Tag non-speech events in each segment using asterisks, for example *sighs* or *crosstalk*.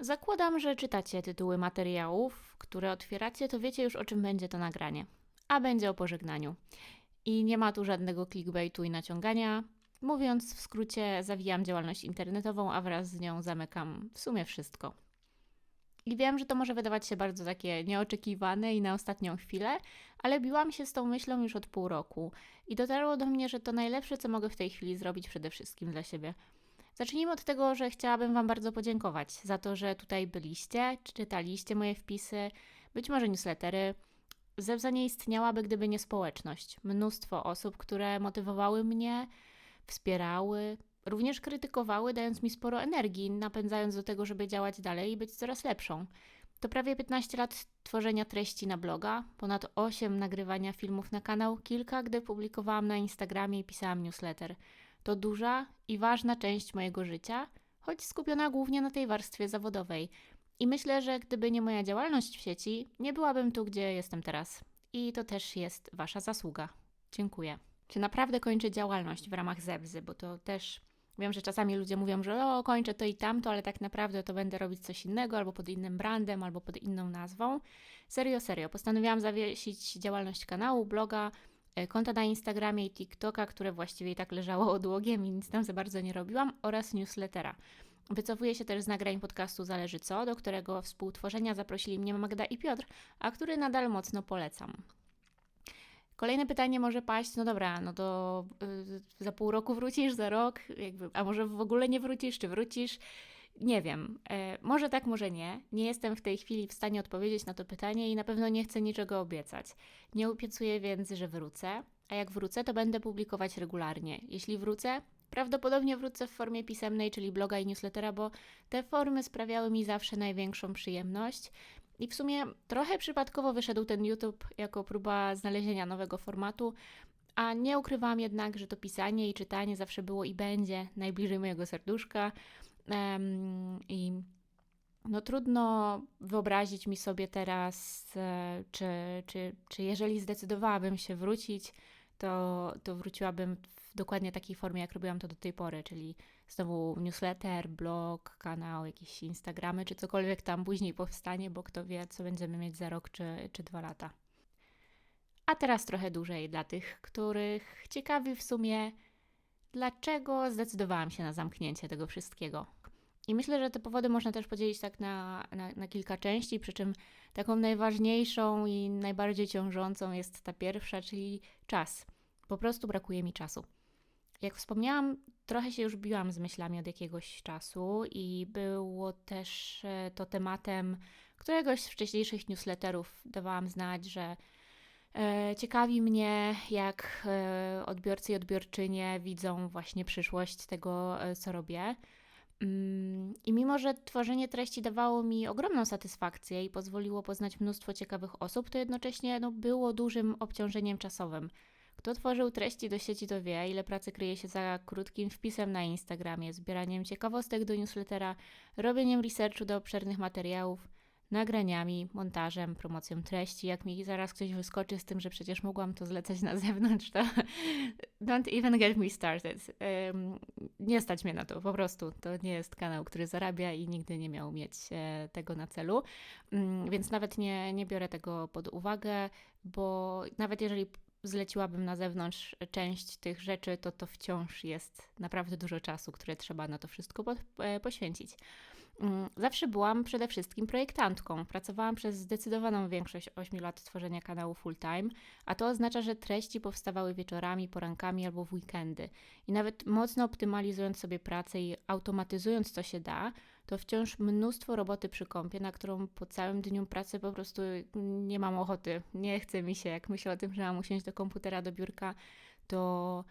Zakładam, że czytacie tytuły materiałów, które otwieracie, to wiecie już o czym będzie to nagranie. A będzie o pożegnaniu. I nie ma tu żadnego clickbaitu i naciągania. Mówiąc w skrócie, zawijam działalność internetową, a wraz z nią zamykam w sumie wszystko. I wiem, że to może wydawać się bardzo takie nieoczekiwane i na ostatnią chwilę, ale biłam się z tą myślą już od pół roku i dotarło do mnie, że to najlepsze, co mogę w tej chwili zrobić przede wszystkim dla siebie. Zacznijmy od tego, że chciałabym Wam bardzo podziękować za to, że tutaj byliście, czytaliście moje wpisy, być może newslettery. Zewza nie istniałaby, gdyby nie społeczność. Mnóstwo osób, które motywowały mnie, wspierały, również krytykowały, dając mi sporo energii, napędzając do tego, żeby działać dalej i być coraz lepszą. To prawie 15 lat tworzenia treści na bloga, ponad 8 nagrywania filmów na kanał, kilka, gdy publikowałam na Instagramie i pisałam newsletter. To duża i ważna część mojego życia, choć skupiona głównie na tej warstwie zawodowej. I myślę, że gdyby nie moja działalność w sieci, nie byłabym tu, gdzie jestem teraz. I to też jest Wasza zasługa. Dziękuję. Czy naprawdę kończę działalność w ramach Zebzy, bo to też wiem, że czasami ludzie mówią, że o, kończę to i tamto, ale tak naprawdę to będę robić coś innego, albo pod innym brandem, albo pod inną nazwą. Serio, serio. Postanowiłam zawiesić działalność kanału, bloga, konta na Instagramie i TikToka, które właściwie i tak leżało odłogiem i nic tam za bardzo nie robiłam, oraz newslettera. Wycofuję się też z nagrań podcastu Zależy Co, do którego współtworzenia zaprosili mnie Magda i Piotr, a który nadal mocno polecam. Kolejne pytanie może paść, no dobra, no to y, za pół roku wrócisz, za rok, jakby, a może w ogóle nie wrócisz, czy wrócisz? Nie wiem. E, może tak, może nie. Nie jestem w tej chwili w stanie odpowiedzieć na to pytanie i na pewno nie chcę niczego obiecać. Nie obiecuję więc, że wrócę, a jak wrócę, to będę publikować regularnie. Jeśli wrócę, prawdopodobnie wrócę w formie pisemnej, czyli bloga i newslettera, bo te formy sprawiały mi zawsze największą przyjemność. I w sumie trochę przypadkowo wyszedł ten YouTube jako próba znalezienia nowego formatu, a nie ukrywam jednak, że to pisanie i czytanie zawsze było i będzie najbliżej mojego serduszka. I no trudno wyobrazić mi sobie teraz, e, czy, czy, czy jeżeli zdecydowałabym się wrócić, to, to wróciłabym w dokładnie takiej formie, jak robiłam to do tej pory, czyli znowu newsletter, blog, kanał, jakieś Instagramy, czy cokolwiek tam później powstanie, bo kto wie, co będziemy mieć za rok czy, czy dwa lata. A teraz trochę dłużej dla tych, których ciekawi w sumie, dlaczego zdecydowałam się na zamknięcie tego wszystkiego. I myślę, że te powody można też podzielić tak na, na, na, kilka części, przy czym taką najważniejszą i najbardziej ciążącą jest ta pierwsza, czyli czas. Po prostu brakuje mi czasu. Jak wspomniałam, trochę się już biłam z myślami od jakiegoś czasu i było też e, to tematem któregoś z wcześniejszych newsletterów. Dawałam znać, że e, ciekawi mnie, jak e, odbiorcy i odbiorczynie widzą właśnie przyszłość tego, co robię. Mm, I mimo, że tworzenie treści dawało mi ogromną satysfakcję i pozwoliło poznać mnóstwo ciekawych osób, to jednocześnie no, było dużym obciążeniem czasowym. Kto tworzył treści do sieci, to wie, ile pracy kryje się za krótkim wpisem na Instagramie, zbieraniem ciekawostek do newslettera, robieniem researchu do obszernych materiałów, nagraniami, montażem, promocją treści. Jak mi zaraz ktoś wyskoczy z tym, że przecież mogłam to zlecać na zewnątrz, to *laughs* don't even get me started. Nie stać mnie na to, po prostu. To nie jest kanał, który zarabia i nigdy nie miał mieć e, tego na celu. Um, więc nawet nie, nie biorę tego pod uwagę, bo nawet jeżeli zleciłabym na zewnątrz część tych rzeczy, to to wciąż jest naprawdę dużo czasu, które trzeba na to wszystko e, poświęcić. Mm, zawsze byłam przede wszystkim projektantką. Pracowałam przez zdecydowaną większość 8 lat tworzenia kanału full time, a to oznacza, że treści powstawały wieczorami, porankami albo w weekendy. I nawet mocno optymalizując sobie pracę i automatyzując co się da, to wciąż mnóstwo roboty przy kąpie, na którą po całym dniu pracy po prostu nie mam ochoty. Nie chce mi się. Jak myślę o tym, że mam usiąść do komputera, do biurka, to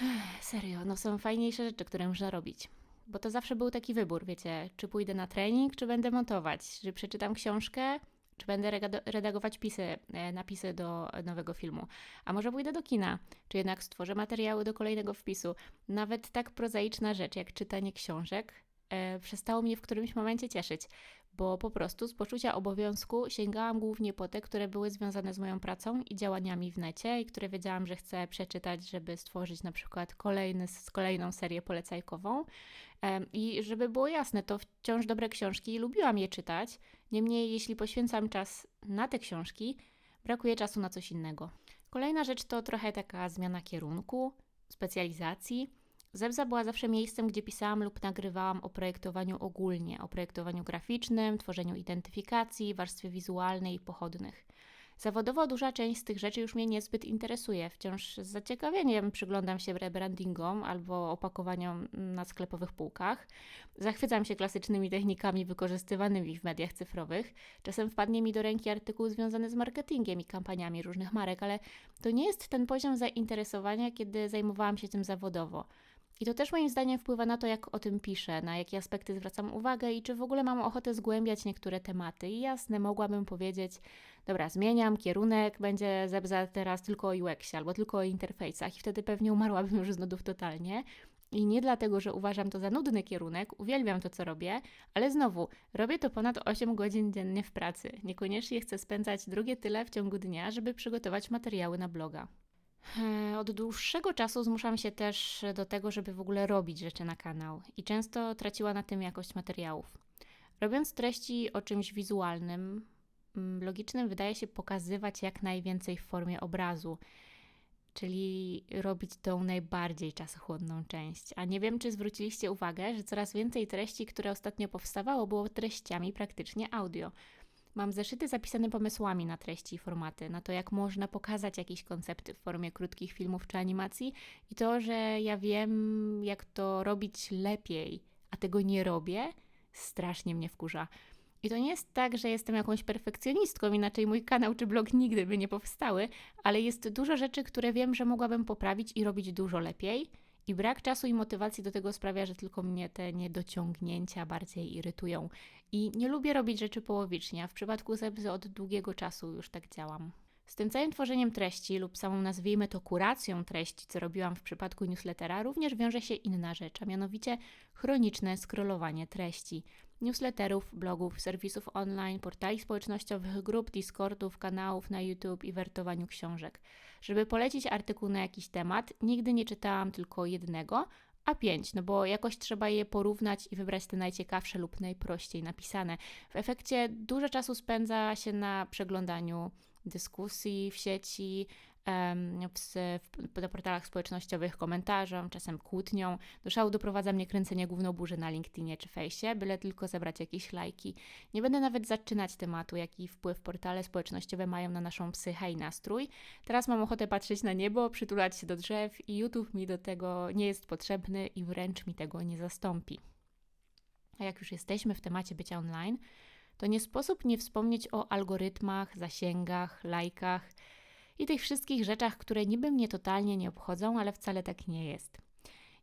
*sighs* serio, no są fajniejsze rzeczy, które można robić bo to zawsze był taki wybór, wiecie, czy pójdę na trening, czy będę montować, czy przeczytam książkę, czy będę redagować pisy, e, napisy do nowego filmu, a może pójdę do kina, czy jednak stworzę materiały do kolejnego wpisu. Nawet tak prozaiczna rzecz jak czytanie książek e, przestało mnie w którymś momencie cieszyć, bo po prostu z poczucia obowiązku sięgałam głównie po te, które były związane z moją pracą i działaniami w necie i które wiedziałam, że chcę przeczytać, żeby stworzyć na przykład kolejny, kolejną serię polecajkową. I żeby było jasne, to wciąż dobre książki i lubiłam je czytać. Niemniej, jeśli poświęcam czas na te książki, brakuje czasu na coś innego. Kolejna rzecz to trochę taka zmiana kierunku, specjalizacji. Zebza była zawsze miejscem, gdzie pisałam lub nagrywałam o projektowaniu ogólnie, o projektowaniu graficznym, tworzeniu identyfikacji, warstwie wizualnej i pochodnych. Zawodowo duża część z tych rzeczy już mnie niezbyt interesuje. Wciąż z zaciekawieniem przyglądam się rebrandingom albo opakowaniom na sklepowych półkach. Zachwycam się klasycznymi technikami wykorzystywanymi w mediach cyfrowych. Czasem wpadnie mi do ręki artykuł związany z marketingiem i kampaniami różnych marek, ale to nie jest ten poziom zainteresowania, kiedy zajmowałam się tym zawodowo. I to też moim zdaniem wpływa na to, jak o tym piszę, na jakie aspekty zwracam uwagę i czy w ogóle mam ochotę zgłębiać niektóre tematy. I jasne, mogłabym powiedzieć, dobra, zmieniam kierunek, będzie zebza teraz tylko o UX albo tylko o interfejsach i wtedy pewnie umarłabym już z nudów totalnie. I nie dlatego, że uważam to za nudny kierunek, uwielbiam to, co robię, ale znowu, robię to ponad 8 godzin dziennie w pracy. Niekoniecznie chcę spędzać drugie tyle w ciągu dnia, żeby przygotować materiały na bloga. E, od dłuższego czasu zmuszam się też do tego, żeby w ogóle robić rzeczy na kanał i często traciła na tym jakość materiałów. Robiąc treści o czymś wizualnym, mm, logicznym wydaje się pokazywać jak najwięcej w formie obrazu, czyli robić tą najbardziej czasochłonną część. A nie wiem, czy zwróciliście uwagę, że coraz więcej treści, które ostatnio powstawało, było treściami praktycznie audio. Mam zeszyty zapisane pomysłami na treści i formaty, na to, jak można pokazać jakieś koncepty w formie krótkich filmów czy animacji, i to, że ja wiem, jak to robić lepiej, a tego nie robię, strasznie mnie wkurza. I to nie jest tak, że jestem jakąś perfekcjonistką, inaczej mój kanał czy blog nigdy by nie powstały, ale jest dużo rzeczy, które wiem, że mogłabym poprawić i robić dużo lepiej. I brak czasu i motywacji do tego sprawia, że tylko mnie te niedociągnięcia bardziej irytują. I nie lubię robić rzeczy połowicznie, a w przypadku Zebzy od długiego czasu już tak działam. Z tym całym tworzeniem treści lub samą nazwijmy to kuracją treści, co robiłam w przypadku newslettera, również wiąże się inna rzecz, a mianowicie chroniczne scrollowanie treści. Newsletterów, blogów, serwisów online, portali społecznościowych, grup, Discordów, kanałów na YouTube i wertowaniu książek. Żeby polecić artykuł na jakiś temat, nigdy nie czytałam tylko jednego, a pięć, no bo jakoś trzeba je porównać i wybrać te najciekawsze lub najprościej napisane. W efekcie dużo czasu spędza się na przeglądaniu dyskusji w sieci, w, w, na portalach społecznościowych komentarzom, czasem kłótnią. Do szału doprowadza mnie kręcenie gównoburzy na LinkedInie czy fejsie, byle tylko zebrać jakieś lajki. Nie będę nawet zaczynać tematu, jaki wpływ portale społecznościowe mają na naszą psychę i nastrój. Teraz mam ochotę patrzeć na niebo, przytulać się do drzew i YouTube mi do tego nie jest potrzebny i wręcz mi tego nie zastąpi. A jak już jesteśmy w temacie bycia online, to nie sposób nie wspomnieć o algorytmach, zasięgach, lajkach, i tych wszystkich rzeczach, które niby mnie totalnie nie obchodzą, ale wcale tak nie jest.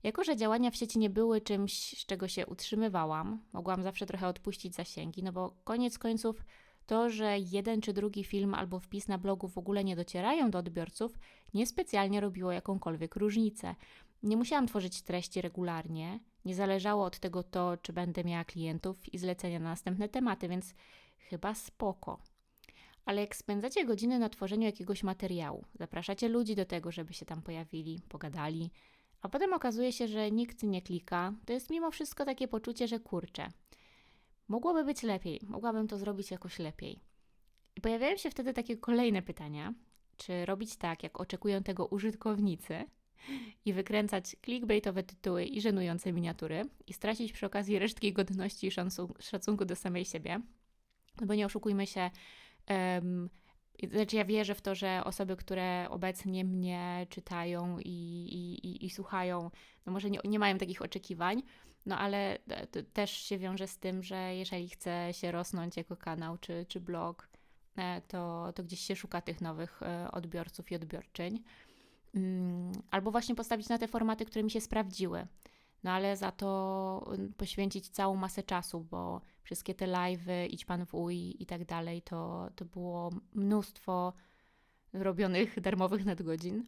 Jako, że działania w sieci nie były czymś, z czego się utrzymywałam, mogłam zawsze trochę odpuścić zasięgi, no bo koniec końców to, że jeden czy drugi film albo wpis na blogu w ogóle nie docierają do odbiorców, niespecjalnie robiło jakąkolwiek różnicę. Nie musiałam tworzyć treści regularnie, nie zależało od tego to, czy będę miała klientów i zlecenia na następne tematy, więc chyba spoko ale jak spędzacie godziny na tworzeniu jakiegoś materiału, zapraszacie ludzi do tego, żeby się tam pojawili, pogadali, a potem okazuje się, że nikt nie klika, to jest mimo wszystko takie poczucie, że kurczę, mogłoby być lepiej, mogłabym to zrobić jakoś lepiej. I pojawiają się wtedy takie kolejne pytania, czy robić tak, jak oczekują tego użytkownicy i wykręcać clickbaitowe tytuły i żenujące miniatury i stracić przy okazji resztki godności i szacunku do samej siebie. No bo nie oszukujmy się, Um, znaczy ja wierzę w to, że osoby, które obecnie mnie czytają i, i, i, i słuchają, no może nie, nie, mają takich oczekiwań, no ale też się wiąże z tym, że jeżeli chce się rosnąć jako kanał czy, czy blog, e, to, to gdzieś się szuka tych nowych e, odbiorców i odbiorczyń. Mm, albo właśnie postawić na te formaty, które mi się sprawdziły no ale za to y, poświęcić całą masę czasu, bo wszystkie te live'y, idź pan w uj i tak dalej, to, to było mnóstwo robionych *laughs* darmowych nadgodzin.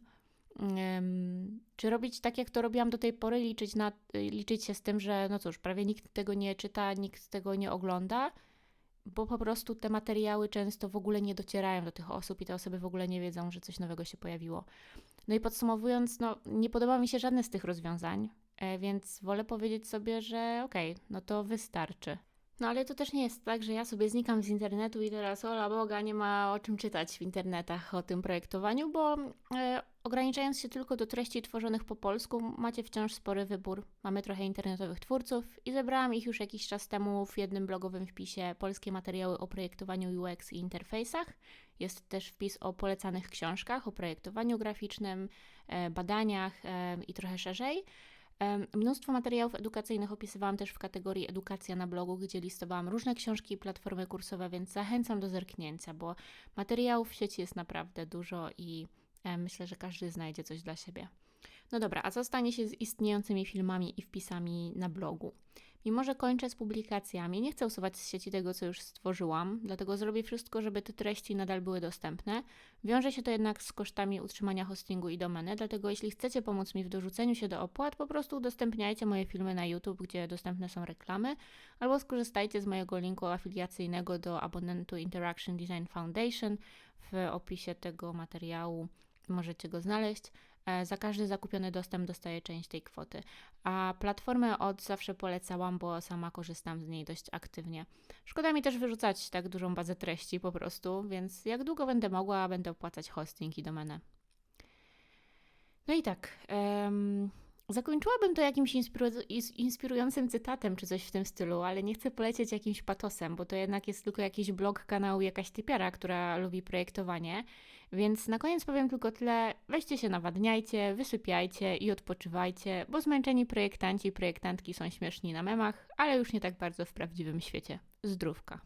Ym, czy robić tak, jak to robiłam do tej pory, liczyć, na, liczyć się z tym, że no cóż, prawie nikt tego nie czyta, nikt tego nie ogląda, bo po prostu te materiały często w ogóle nie docierają do tych osób i te osoby w ogóle nie wiedzą, że coś nowego się pojawiło. No i podsumowując, no nie podoba mi się żadne z tych rozwiązań, więc wolę powiedzieć sobie, że okej, no to wystarczy. No ale to też nie jest tak, że ja sobie znikam z internetu i teraz, ola Boga, nie ma o czym czytać w internetach o tym projektowaniu, bo e, ograniczając się tylko do treści tworzonych po polsku, macie wciąż spory wybór. Mamy trochę internetowych twórców i zebrałam ich już jakiś czas temu w jednym blogowym wpisie polskie materiały o projektowaniu UX i interfejsach. Jest też wpis o polecanych książkach, o projektowaniu graficznym, e, badaniach e, i trochę szerzej. Mnóstwo materiałów edukacyjnych opisywałam też w kategorii edukacja na blogu, gdzie listowałam różne książki i platformy kursowe, więc zachęcam do zerknięcia, bo materiałów w sieci jest naprawdę dużo i myślę, że każdy znajdzie coś dla siebie. No dobra, a co stanie się z istniejącymi filmami i wpisami na blogu? Mimo, że kończę z publikacjami, nie chcę usuwać z sieci tego, co już stworzyłam, dlatego zrobię wszystko, żeby te treści nadal były dostępne. Wiąże się to jednak z kosztami utrzymania hostingu i domeny, dlatego jeśli chcecie pomóc mi w dorzuceniu się do opłat, po prostu udostępniajcie moje filmy na YouTube, gdzie dostępne są reklamy, albo skorzystajcie z mojego linku afiliacyjnego do abonentu Interaction Design Foundation w opisie tego materiału. Możecie go znaleźć. E, Za każdy zakupiony dostęp dostaję część tej kwoty. A platformę od zawsze polecałam, bo sama korzystam z niej dość aktywnie. Szkoda mi też wyrzucać tak dużą bazę treści po prostu, więc jak długo będę mogła, będę opłacać hosting i domenę. No i tak. em, zakończyłabym to jakimś inspiru- ins- inspirującym cytatem czy coś w tym stylu, ale nie chcę polecieć jakimś patosem, bo to jednak jest tylko jakiś blog kanału, jakaś typiara, która lubi projektowanie. Więc na koniec powiem tylko tyle. Weźcie się nawadniajcie, wysypiajcie i odpoczywajcie, bo zmęczeni projektanci i projektantki są śmieszni na memach, ale już nie tak bardzo w prawdziwym świecie. Zdrówka.